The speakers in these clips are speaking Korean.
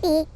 比。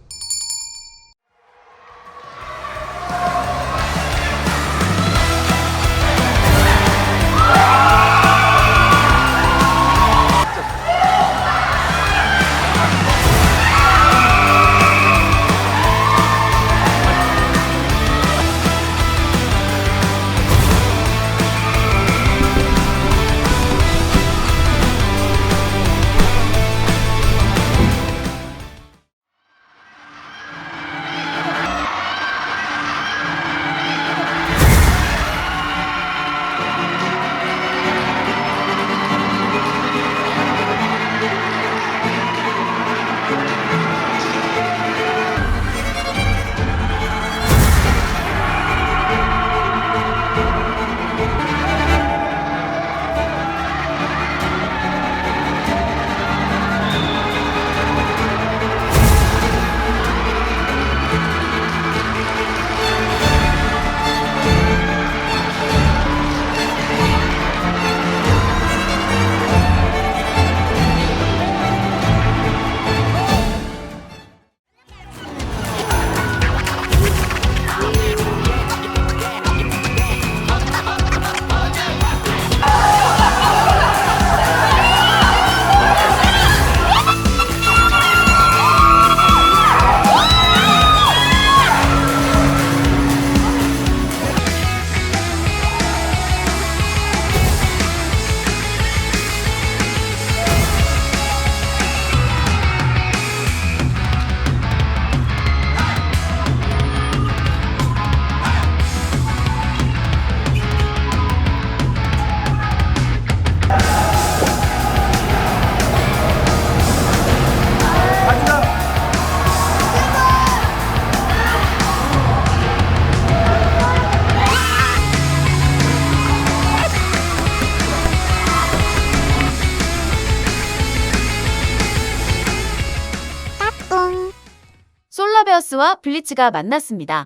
솔라베어스와 블리츠가 만났습니다.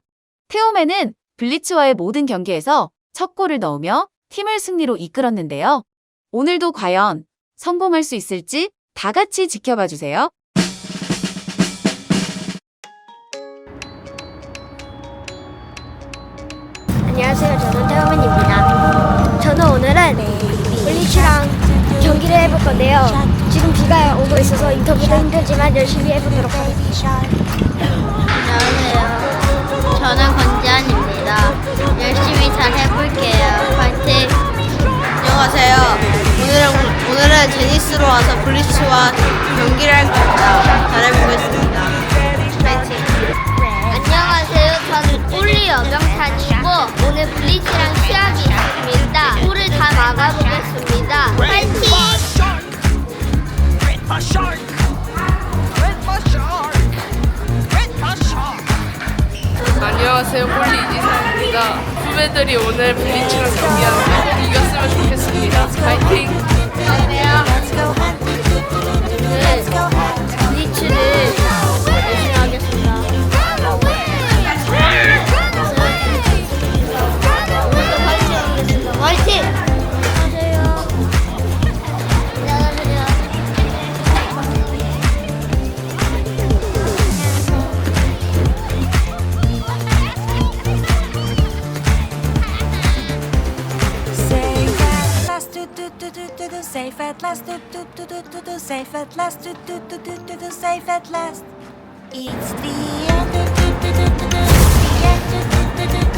테오맨은 블리츠와의 모든 경기에서 첫 골을 넣으며 팀을 승리로 이끌었는데요. 오늘도 과연 성공할 수 있을지 다 같이 지켜봐 주세요. 안녕하세요. 저는 태호맨입니다. 저는 오늘은 블리츠랑 경기를 해볼 건데요. 지금 비가 오고 있어서 인터뷰도 힘들지만 열심히 해보도록 하겠습니다. 안녕하세요. 저는 권지안입니다. 열심히 잘 해볼게요. 파이팅! 안녕하세요. 오늘은, 오늘은 제니스로 와서 블리츠와 경기를 할 겁니다. 잘해보겠습니다. 파이팅! 안녕하세요. 저는 꿀리 여병탄이고 오늘 블리츠랑 시합이 있습니다. 꿀을 다 막아보겠습니다. 파이팅! 안녕하세요 폴리 이지상입니다. 후배들이 오늘 블리츠랑 경기하는데 이겼으면 좋겠습니다. 파이팅! 블리츠를 열심히 하겠습니다. 오늘도 파이팅 하겠습니다. 파이팅! Last, do do do do do do. Safe at last, do do do do do do. Safe at last. It's the end, do do do do do. The end, do do do do.